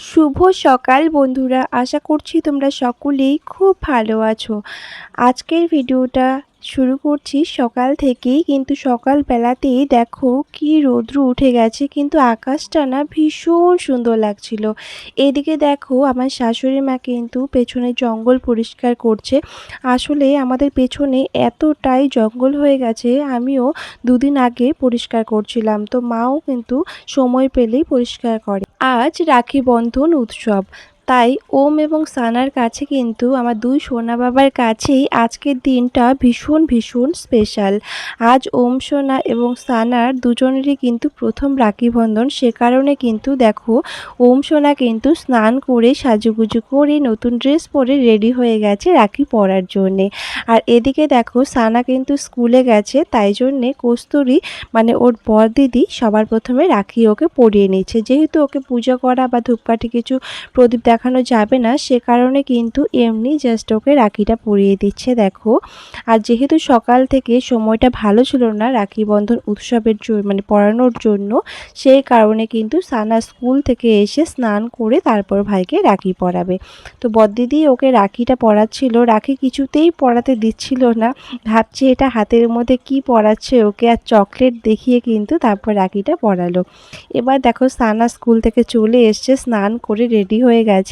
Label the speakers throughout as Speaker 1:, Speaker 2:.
Speaker 1: শুভ সকাল বন্ধুরা। আশা করছি তোমরা সকলেই খুব ভালো আছো। আজকের ভিডিওটা শুরু করছি সকাল থেকেই, কিন্তু সকালবেলাতেই দেখো কি রৌদ্র উঠে গেছে, কিন্তু আকাশটা না ভীষণ সুন্দর লাগছিল। এদিকে দেখো আমার শাশুড়ি মা কিন্তু পেছনে জঙ্গল পরিষ্কার করছে। আসলে আমাদের পেছনে এতটাই জঙ্গল হয়ে গেছে, আমিও দুদিন আগে পরিষ্কার করছিলাম, তো মাও কিন্তু সময় পেলেই পরিষ্কার করে। আজ রাখি বন্ধন উৎসব তাই ওম এবং সানার কাছে কিন্তু আমার দুই সোনা বাবার কাছেই আজকের দিনটা ভীষণ ভীষণ স্পেশাল আজ ওম, সোনা এবং সানার দুজনেরই কিন্তু প্রথম রাখি বন্ধন, সে কারণে কিন্তু দেখো ওম, সোনা কিন্তু স্নান করে সাজুগুজু করে নতুন ড্রেস পরে রেডি হয়ে গেছে রাখি পরার জন্যে। আর এদিকে দেখো সানা কিন্তু স্কুলে গেছে, তাই জন্যে কস্তুরি মানে ওর বর দিদি সবার প্রথমে রাখি ওকে পরিয়ে নিচ্ছে। যেহেতু ওকে পূজা করা বা ধূপকাঠি কিছু প্রদীপ দেখানো যাবে না, সে কারণে কিন্তু এমনি জাস্ট ওকে রাখিটা পরিয়ে দিচ্ছে, দেখো। আর যেহেতু সকাল থেকে সময়টা ভালো ছিল না রাখি বন্ধন উৎসবের জন্য মানে পড়ানোর জন্য, সেই কারণে কিন্তু সানা স্কুল থেকে এসে স্নান করে তারপর ভাইকে রাখি পরাবে। তো বদ্দিদি ওকে রাখিটা পরাচ্ছিল, রাখি কিছুতেই পরাতে দিচ্ছিল না, ভাবছি এটা হাতের মধ্যে কি পরাচ্ছে ওকে আর চকলেট দেখিয়ে কিন্তু তারপর রাখিটা পরালো। এবার দেখো সানা স্কুল থেকে চলে এসছে, স্নান করে রেডি হয়ে গেছে।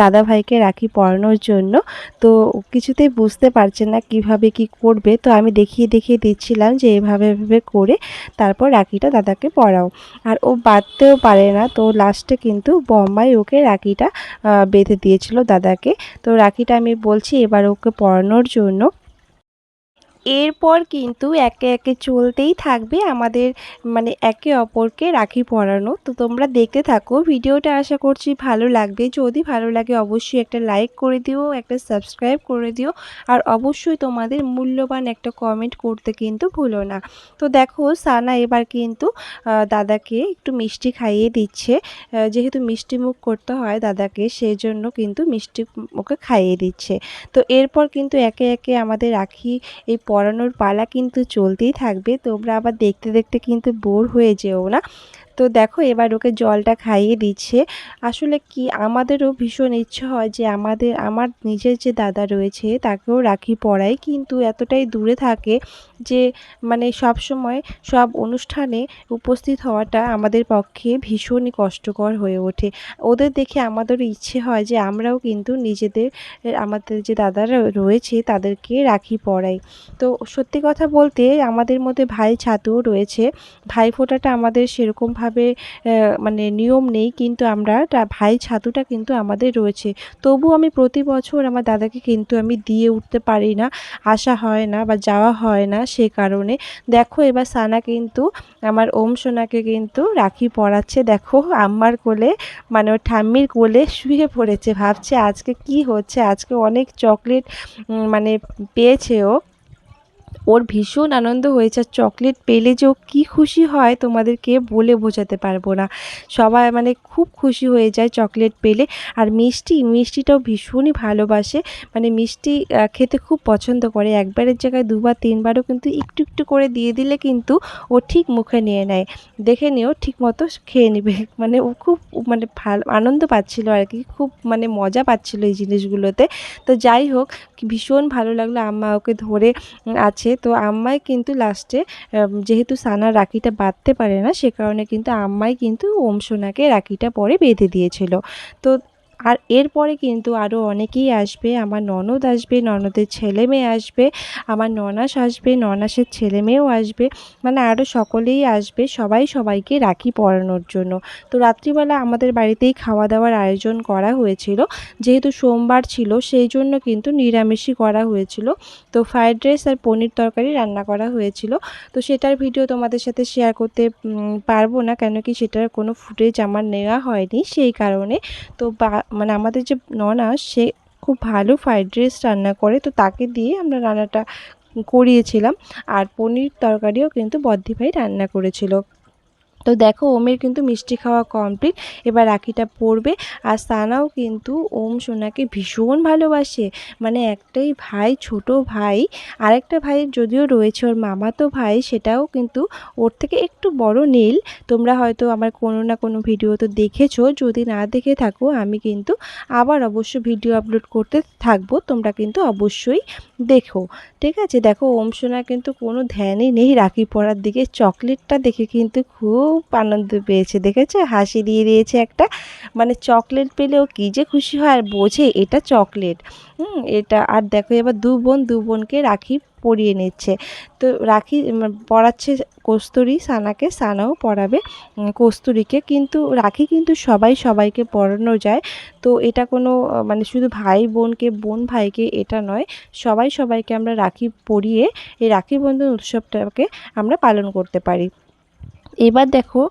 Speaker 1: দাদা ভাইকে রাখি পড়ানোর জন্য। তো কিছুতেই বুঝতে পারছে না কীভাবে কি করবে। তো আমি দেখিয়ে দেখিয়ে দিচ্ছিলাম যে এভাবে এভাবে করে তারপর রাখিটা দাদাকে পড়াও। আর ও বাঁধতেও পারে না। তো লাস্টে কিন্তু বম্বাই ওকে রাখিটা বেঁধে দিয়েছিল দাদাকে। তো রাখিটা আমি বলছি এবার ওকে পড়ানোর জন্য এরপর কিন্তু একে একে চলতেই থাকবে আমাদের মানে একে অপরকে রাখি পরানো। তো তোমরা দেখতে থাকো, ভিডিওটা আশা করছি ভালো লাগবে। যদি ভালো লাগে অবশ্যই একটা লাইক করে দিও, একটা সাবস্ক্রাইব করে দিও। আর অবশ্যই তোমাদের মূল্যবান একটা কমেন্ট করতে কিন্তু ভুলো না। তো দেখো, সানা এবার কিন্তু দাদাকে একটু মিষ্টি খাইয়ে দিচ্ছে। যেহেতু মিষ্টি মুখ করতে হয় দাদাকে সেই জন্য কিন্তু মিষ্টি ওকে খাইয়ে দিচ্ছে। তো এরপর কিন্তু একে একে আমাদের রাখি, এই পড়ানোর পালা কিন্তু চলতেই থাকবে। তোমরা আবার দেখতে দেখতে কিন্তু বোর হয়ে যেও না। তো দেখো এবার ওকে জলটা খাইয়ে দিচ্ছে। আসলে কি আমাদেরও ভীষণ ইচ্ছে হয় যে আমাদের, আমার নিজের যে দাদা রয়েছে তাকেও রাখি পড়াই কিন্তু এতটাই দূরে থাকে যে মানে সব সময় সব অনুষ্ঠানে উপস্থিত হওয়াটা আমাদের পক্ষে ভীষণই কষ্টকর হয়ে ওঠে। ওদের দেখে আমাদেরও ইচ্ছে হয় যে আমরাও কিন্তু নিজেদের, আমাদের যে দাদারা রয়েছে তাদেরকে রাখি পড়াই তো সত্যি কথা বলতে আমাদের মধ্যে ভাই ছাতুও রয়েছে। ভাই ফোঁটাটা আমাদের সেরকমভাবে মানে নিয়ম নেই কিন্তু আমরা ভাই ছাতুটা কিন্তু আমাদের রয়েছে। তবু আমি প্রতি বছর আমার দাদাকে কিন্তু আমি দিয়ে উঠতে পারি না, আসা হয় না বা যাওয়া হয় না সে কারণে। দেখো এবার সানা কিন্তু, আমার ওম সোনাকে কিন্তু রাখি পড়াচ্ছে দেখো আম্মার কোলে মানে ওর ঠাম্মির কোলে শুয়ে পড়েছে। ভাবছে আজকে কি হচ্ছে? আজকে অনেক চকলেট মানে পেয়েছে ও। ওর ভীষণ আনন্দ হয়েছে আর চকলেট পেলে যে ও কী খুশি হয় তোমাদেরকে বলে বোঝাতে পারব না। সবাই মানে খুব খুশি হয়ে যায় চকলেট পেলে আর মিষ্টি, মিষ্টিটাও ভীষণই ভালোবাসে। মানে মিষ্টি খেতে খুব পছন্দ করে। একবারের জায়গায় দুবার, তিনবারও কিন্তু একটু একটু করে দিয়ে দিলে কিন্তু ও ঠিক মুখে নিয়ে নেয়। দেখে নিয়েও ঠিক মতো খেয়ে নেবে। মানে ও খুব মানে ভালো, আনন্দ পাচ্ছিল আর কি। খুব মানে মজা পাচ্ছিল এই জিনিসগুলোতে। তো যাই হোক, ভীষণ ভালো লাগল আম্মা ওকে ধরে আছে। তো আম্মাই কিন্তু লাস্টে যেহেতু সানা রাখিটা বাঁধতে পারে না, সে কারণে কিন্তু আম্মাই কিন্তু ওম সোনাকে রাখিটা পরে বেঁধে দিয়েছিল। তো আর এরপরে কিন্তু আরও অনেকেই আসবে, আমার ননদ আসবে, ননদের ছেলে মেয়ে আসবে, আমার ননাস আসবে, ননাসের ছেলে মেয়েও আসবে মানে আরও সকলেই আসবে, সবাই সবাইকে রাখি পরানোর জন্য। তো রাত্রিবেলা আমাদের বাড়িতেই খাওয়া দাওয়ার আয়োজন করা হয়েছিল, যেহেতু সোমবার ছিল, সেই জন্য কিন্তু নিরামিষই করা হয়েছিল। তো ফ্রায়েড রাইস আর পনির তরকারি রান্না করা হয়েছিল। তো সেটার ভিডিও তোমাদের সাথে শেয়ার করতে পারব না কেন কি সেটার কোনো ফুটেজ আমার নেওয়া হয়নি, সেই কারণে। তো মানে আমাদের যে ননাস সে খুব ভালো ফ্রাইড রাইস রান্না করে। তো তাকে দিয়ে আমরা রান্নাটা করিয়েছিলাম। আর পনির তরকারিও কিন্তু বদ্দি ভাই রান্না করেছিল। তো দেখো ওমের কিন্তু মিষ্টি খাওয়া কমপ্লিট এবার রাখিটা পরবে। আর সানাও কিন্তু ওম সোনাকে ভীষণ ভালোবাসে। মানে একটাই ভাই, ছোট ভাই। আরেকটা ভাইয়ের যদিও রয়েছে ওর মামাতো ভাই, সেটাও কিন্তু ওর থেকে একটু বড় নীল। তোমরা হয়তো আমার কোনো না কোনো ভিডিও তো দেখেছ। যদি না দেখে থাকো, আমি কিন্তু আবার অবশ্য ভিডিও আপলোড করতে থাকব। তোমরা কিন্তু অবশ্যই দেখো। ঠিক আছে? দেখো, ওম সোনা কিন্তু কোনো ধ্যানই নেই। রাখি পরার দিকে চকলেটটা দেখে কিন্তু খুব আনন্দ পেয়েছে, দেখেছ? হাসি দিয়ে দিয়েছে একটা। মানে চকলেট পেলেও কী যে খুশি হয় আর বোঝে এটা চকলেট। হুম, এটা আর দেখো এবার দু বোন, দু বোনকে রাখি পরিয়ে নিচ্ছে। তো রাখি পড়াচ্ছে কস্তুরি, সানাকে, সানাও পড়াবে কস্তুরিকে কিন্তু, রাখি কিন্তু সবাই সবাইকে পড়ানো যায়। তো এটা কোনো মানে শুধু ভাই বোনকে, বোন ভাইকে এটা নয়, সবাই সবাইকে আমরা রাখি পরিয়ে, এই রাখি বন্ধন উৎসবটাকে আমরা পালন করতে পারি। এবার দেখো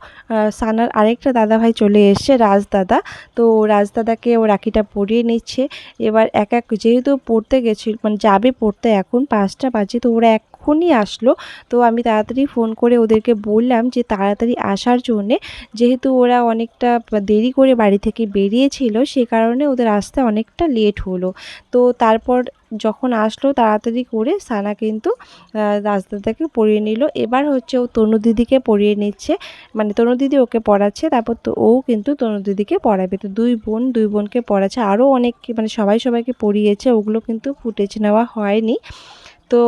Speaker 1: সানার আরেকটা দাদাভাই চলে এসছে রাজদাদা তো রাজদাদাকে ও রাখিটা পরিয়ে নিচ্ছে। এবার এক এক যেহেতু পড়তে গেছিল মানে যাবে পড়তে এখন, পাঁচটা বাজে, তো ওরা এক্ষুনি আসলো। তো আমি তাড়াতাড়ি ফোন করে ওদেরকে বললাম যে তাড়াতাড়ি আসার জন্যে, যেহেতু ওরা অনেকটা দেরি করে বাড়ি থেকে বেরিয়েছিল, সে কারণে ওদের আসতে অনেকটা লেট হলো। তো তারপর যখন আসলো তাড়াতাড়ি করে সানা কিন্তু রাজদাদাকে পড়িয়ে নিল। এবার হচ্ছে ও তনু দিদিকে পড়িয়ে নিচ্ছে। মানে তনু দিদি ওকে পড়াচ্ছে, তারপর তো ও কিন্তু তনু দিদিকে পড়াবে। তো দুই বোন, দুই বোনকে পড়াচ্ছে। আরও অনেক মানে সবাই সবাইকে পড়িয়েছে, ওগুলো কিন্তু ফুটেজ নেওয়া হয়নি। তো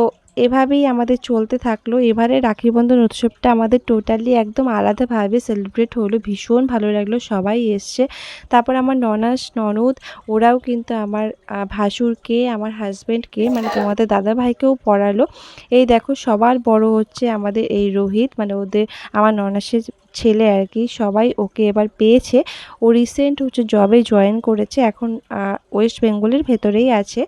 Speaker 1: এভাবেই আমাদের চলতে থাকল। এবারে রাখি বন্ধন উৎসবটা আমাদের টোটালি একদম আলাদাভাবে সেলিব্রেট হলো। ভীষণ ভালো লাগল, সবাই এসছে। তারপর আমার ননাস, ননদ, ওরাও কিন্তু আমার ভাসুরকে, আমার হাজব্যান্ডকে মানে তোমাদের দাদা ভাইকেও পড়ালো। এই দেখো সবার বড় হচ্ছে আমাদের এই রোহিত মানে ওদের, আমার ননাসের ছেলে আর কি, সবাই ওকে এবার পেয়েছে। ও রিসেন্ট হচ্ছে জবে জয়েন করেছে, এখন ওয়েস্ট বেঙ্গলের ভেতরেই আছে।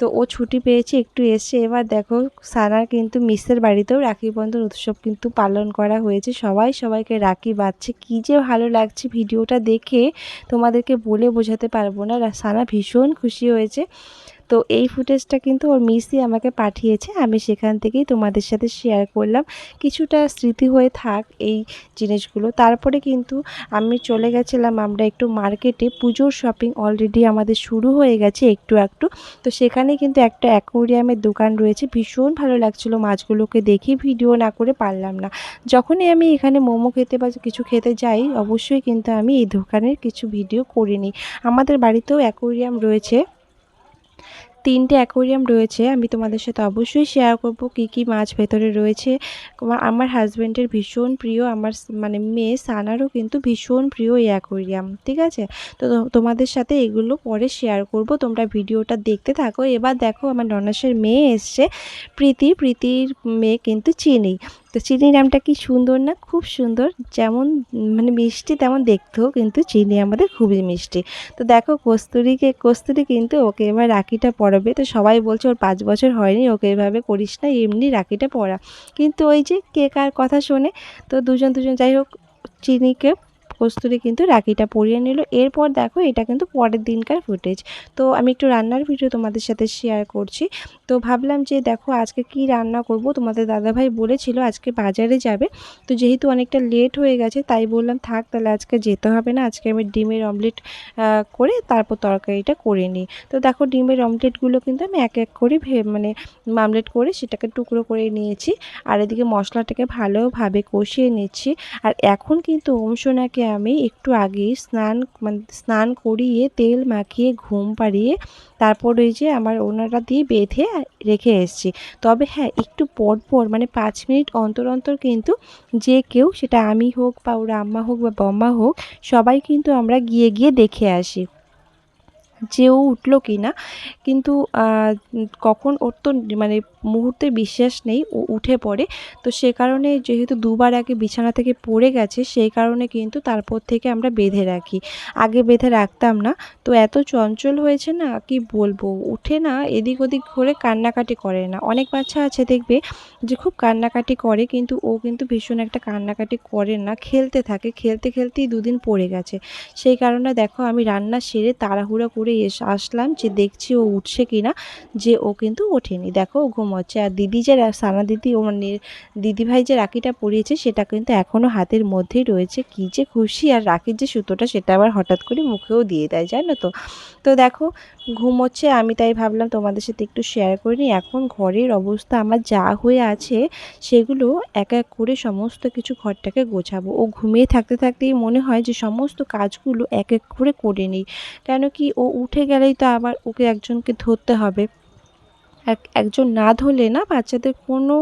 Speaker 1: তো ও ছুটি পেয়েছে, একটু এসে এবার দেখো, সানার কিন্তু মিসের বাড়িতেও রাখি বন্ধন উৎসব কিন্তু পালন করা হয়েছে। সবাই সবাইকে রাখি বাঁধছে। কী যে ভালো লাগছে ভিডিওটা দেখে। তোমাদেরকে বলে বোঝাতে পারব না। সানা ভীষণ খুশি হয়েছে। তো এই ফুটেজটা কিন্তু ওর মিসই আমাকে পাঠিয়েছে। আমি সেখান থেকেই তোমাদের সাথে শেয়ার করলাম। কিছুটা স্মৃতি হয়ে থাক এই জিনিসগুলো। তারপরে কিন্তু আমি চলে গেছিলাম আমরা একটু মার্কেটে পুজোর শপিং অলরেডি আমাদের শুরু হয়ে গেছে একটু একটু। তো সেখানে কিন্তু একটা অ্যাকোরিয়ামের দোকান রয়েছে। ভীষণ ভালো লাগছিল মাছগুলোকে দেখি। ভিডিও না করে পারলাম না। যখনই আমি এখানে মোমো খেতে বা কিছু খেতে যাই, অবশ্যই কিন্তু আমি এই দোকানের কিছু ভিডিও করে নিই। আমাদের বাড়িতেও অ্যাকোরিয়াম রয়েছে। তিনটে অ্যাকোরিয়াম রয়েছে, আমি তোমাদের সাথে অবশ্যই শেয়ার করব কি কি মাছ ভেতরে রয়েছে। আমার হাজব্যান্ডের ভীষণ প্রিয়, আমার মানে মেয়ে সানারও কিন্তু ভীষণ প্রিয় এই অ্যাকোরিয়াম, ঠিক আছে? তো তোমাদের সাথে এগুলো পরে শেয়ার করব, তোমরা ভিডিওটা দেখতে থাকো। এবার দেখো, আমার ননাসের মেয়ে এসছে, প্রীতি, প্রীতির মেয়ে কিন্তু চিনি। তো চিনি আমটা কি সুন্দর না? খুব সুন্দর। যেমন মানে মিষ্টি তেমন দেখতেও কিন্তু চিনি আমাদের খুবই মিষ্টি। তো দেখো কস্তুরিকে, কস্তুরি কিন্তু ওকে এবার রাখিটা পরাবে। তো সবাই বলছে ওর পাঁচ বছর হয়নি, ওকে এভাবে করিস না, এমনি রাখিটা পরা। কিন্তু ওই যে কে কার কথা শোনে, তো দুজন দুজন যাই হোক, চিনিকে কস্তুরি কিন্তু রাখিটা পরিয়ে নিল। এরপর দেখো এটা কিন্তু পরের দিনকার ফুটেজ তো আমি একটু রান্নার ভিডিও তোমাদের সাথে শেয়ার করছি। তো ভাবলাম যে দেখো আজকে কি রান্না করব? তোমাদের দাদাভাই বলেছিল আজকে বাজারে যাবে। তো যেহেতু অনেকটা লেট হয়ে গেছে, তাই বললাম থাক তাহলে আজকে যেতে হবে না। আজকে আমি ডিমের অমলেট করে তারপর তরকারিটা করে নিই। তো দেখো ডিমের অমলেটগুলো কিন্তু আমি এক এক করে মানে মামলেট করে সেটাকে টুকরো করে নিয়েছি। আর এদিকে মশলাটাকে ভালোভাবে কষিয়ে নিচ্ছি। আর এখন কিন্তু ওমসোনাকে আমি একটু আগেই স্নান মানে স্নান করিয়ে তেল মাখিয়ে ঘুম পাড়িয়ে তারপর ওই যে আমার ওনারা দিয়ে বেঁধে রেখে এসেছি। তবে হ্যাঁ একটু পর পর মানে পাঁচ মিনিট অন্তর অন্তর কিন্তু যে কেউ, সেটা আমি হোক বা ওর আম্মা হোক বা বম্মা হোক, সবাই কিন্তু আমরা গিয়ে গিয়ে দেখে আসি। যে ও উঠল কি না কিন্তু কখন ওর তো মানে মুহূর্তে বিশ্বাস নেই ও উঠে পড়ে। তো সে কারণে যেহেতু দুবার আগে বিছানা থেকে পড়ে গেছে, সেই কারণে কিন্তু তারপর থেকে আমরা বেঁধে রাখি। আগে বেঁধে রাখতাম না। তো এত চঞ্চল হয়েছে না, কি বলব? উঠে না, এদিক ওদিক করে কান্নাকাটি করে না। অনেক বাচ্চা আছে দেখবে যে খুব কান্নাকাটি করে, কিন্তু ও কিন্তু ভীষণ একটা কান্নাকাটি করে না। খেলতে থাকে, খেলতে খেলতেই দুদিন পড়ে গেছে। সেই কারণে দেখো আমি রান্না সেরে তাড়াহুড়ো করে এসে, আসলাম যে দেখছি ও উঠছে কি না যে ও কিন্তু ওঠেনি। দেখো ও ঘুমো ঘুমোচ্ছে আর দিদি যে সানা দিদি ও মানে দিদিভাই যে রাখিটা পরিয়েছে, সেটা কিন্তু এখনও হাতের মধ্যেই রয়েছে। কী যে খুশি! আর রাখির যে সুতোটা, সেটা আবার হঠাৎ করে মুখেও দিয়ে দেয়, জানো তো? তো দেখো, ঘুমোচ্ছে, আমি তাই ভাবলাম তোমাদের সাথে একটু শেয়ার করে নিই। এখন ঘরের অবস্থা, আমার যা হয়ে আছে, সেগুলো এক এক করে সমস্ত কিছু ঘরটাকে গোছাবো। ও ঘুমিয়ে থাকতে থাকতেই মনে হয় যে সমস্ত কাজগুলো এক এক করে করে নিই। কেন কি ও উঠে গেলেই তো আবার ওকে একজনকে ধরতে হবে। এক, একজন না ধরলে না বাচ্চাদের কোনো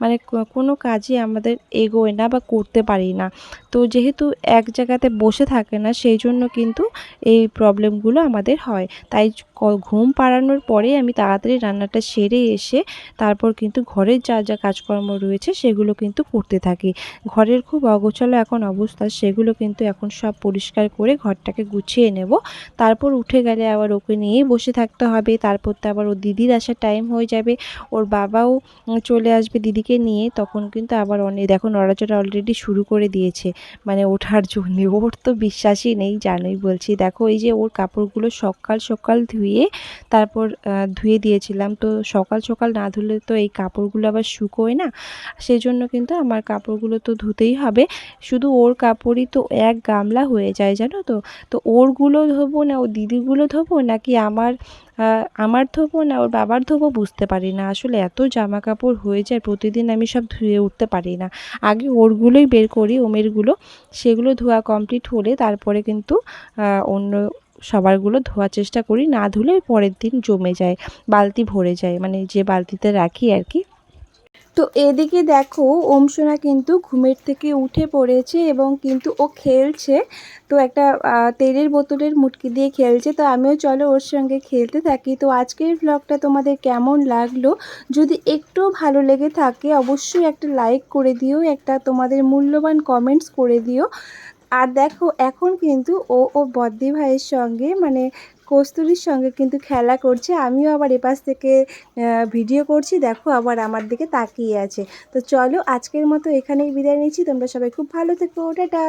Speaker 1: মানে কোনো কাজই আমাদের এগোয় না বা করতে পারি না। তো যেহেতু এক জায়গাতে বসে থাকে না, সেই জন্য কিন্তু এই প্রবলেমগুলো আমাদের হয়। তাই ঘুম পাড়ানোর পরে আমি তাড়াতাড়ি রান্নাটা সেরে এসে তারপর কিন্তু ঘরের যা যা কাজকর্ম রয়েছে সেগুলো কিন্তু করতে থাকি। ঘরের খুব অগোছালো এখন অবস্থা, সেগুলো কিন্তু এখন সব পরিষ্কার করে ঘরটাকে গুছিয়ে নেব। তারপর উঠে গেলে আবার ওকে নিয়েই বসে থাকতে হবে। তারপর তো আবার ও দিদির আসার টাইম হয়ে যাবে। ওর বাবাও চলে আসবে দিদিকে নিয়ে, তখন কিন্তু আবার অনেক দেখো নড়াচড়া অলরেডি শুরু করে দিয়েছে মানে ওঠার জন্য। ওর তো বিশ্বাসই নেই, জানোই বলছি। দেখো এই যে ওর কাপড়গুলো সকাল সকাল ধুয়ে, তারপর ধুয়ে দিয়েছিলাম। তো সকাল সকাল না ধুলে তো এই কাপড়গুলো আবার শুকোয় না। সেই জন্য কিন্তু আমার কাপড়গুলো তো ধুতেই হবে। শুধু ওর কাপড়ই তো এক গামলা হয়ে যায়, জানো তো? তো ওরগুলো ধোবো না, ও দিদিগুলো ধোবো নাকি আমার আমার ধোবো না, ওর বাবার ধোবো বুঝতে পারি না। আসলে এত জামা কাপড় হয়ে যায়, প্রতিদিন আমি সব ধুয়ে উঠতে পারি না। আগে ওরগুলোই বের করি, ওমেরগুলো, সেগুলো ধোয়া কমপ্লিট হলে তারপরে কিন্তু অন্য সবারগুলো ধোয়ার চেষ্টা করি। না ধুলে পরের দিন জমে যায়, বালতি ভরে যায় মানে যে বালতিতে রাখি আর কি। তো এদিকে দেখো ওমসোনা কিন্তু ঘুমের থেকে উঠে পড়েছে এবং কিন্তু ও খেলছে। তো একটা তেলের বোতলের মুটকি দিয়ে খেলছে। তো আমিও চলো ওর সঙ্গে খেলতে থাকি। তো আজকের ব্লগটা তোমাদের কেমন লাগল? যদি একটু ভালো লেগে থাকে, অবশ্যই একটা লাইক করে দিও, একটা তোমাদের মূল্যবান কমেন্টস করে দিও। আর দেখো, এখন কিন্তু ও ও বদ্দি ভাইয়ের সঙ্গে মানে কস্তুরীর সঙ্গে কিন্তু খেলা করছে। আমিও আবার এপাশ থেকে ভিডিও করছি। দেখো আবার আমার দিকে তাকিয়ে আছে। তো চলো আজকের মতো এখানেই বিদায় নিচ্ছি। তোমরা সবাই খুব ভালো থেকো। টাটা।